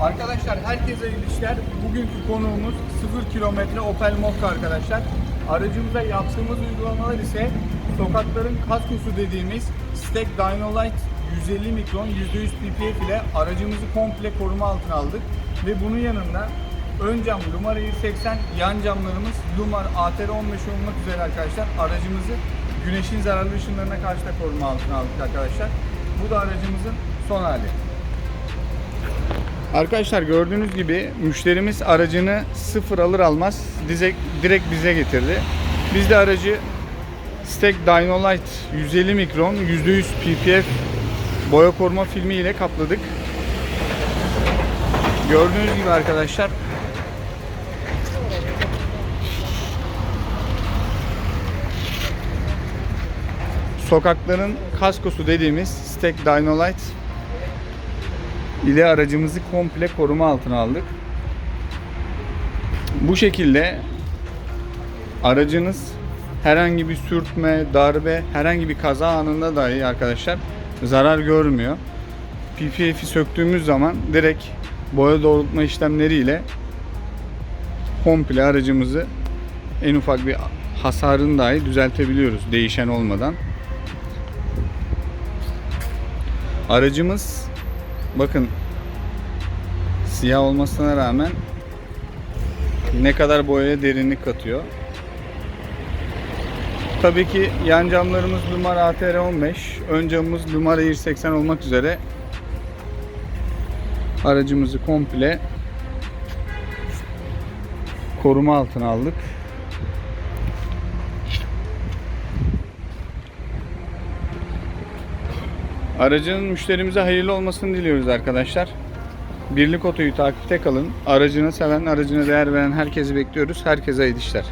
Arkadaşlar herkese iyi işler. Bugünkü konuğumuz 0 kilometre Opel Mokka arkadaşlar. Aracımıza yaptığımız uygulamalar ise sokakların kaskosu dediğimiz Stack Dynolite 150 mikron %100 ppf ile aracımızı komple koruma altına aldık. Ve bunun yanında ön cam Lumar 180, yan camlarımız Lumar ATR 15 olmak üzere arkadaşlar aracımızı güneşin zararlı ışınlarına karşı da koruma altına aldık arkadaşlar. Bu da aracımızın son hali. Arkadaşlar gördüğünüz gibi müşterimiz aracını sıfır alır almaz dize, direkt bize getirdi. Biz de aracı Stack Dynolite 150 mikron %100 ppf boya koruma filmi ile kapladık. Gördüğünüz gibi arkadaşlar sokakların kaskosu dediğimiz Stack Dynolite ile aracımızı komple koruma altına aldık. Bu şekilde aracınız herhangi bir sürtme, darbe, herhangi bir kaza anında dahi arkadaşlar zarar görmüyor. PPF'i söktüğümüz zaman direkt boya doğrultma işlemleriyle komple aracımızı en ufak bir hasarını dahi düzeltebiliyoruz değişen olmadan. Aracımız bakın siyah olmasına rağmen ne kadar boyaya derinlik katıyor. Tabii ki yan camlarımız Lumar ATR 15, ön camımız Lumar 180 olmak üzere aracımızı komple koruma altına aldık. Aracın müşterimize hayırlı olmasını diliyoruz arkadaşlar. Birlik Oto'yu takipte kalın. Aracını seven, aracına değer veren herkesi bekliyoruz. Herkese hayırlı işler.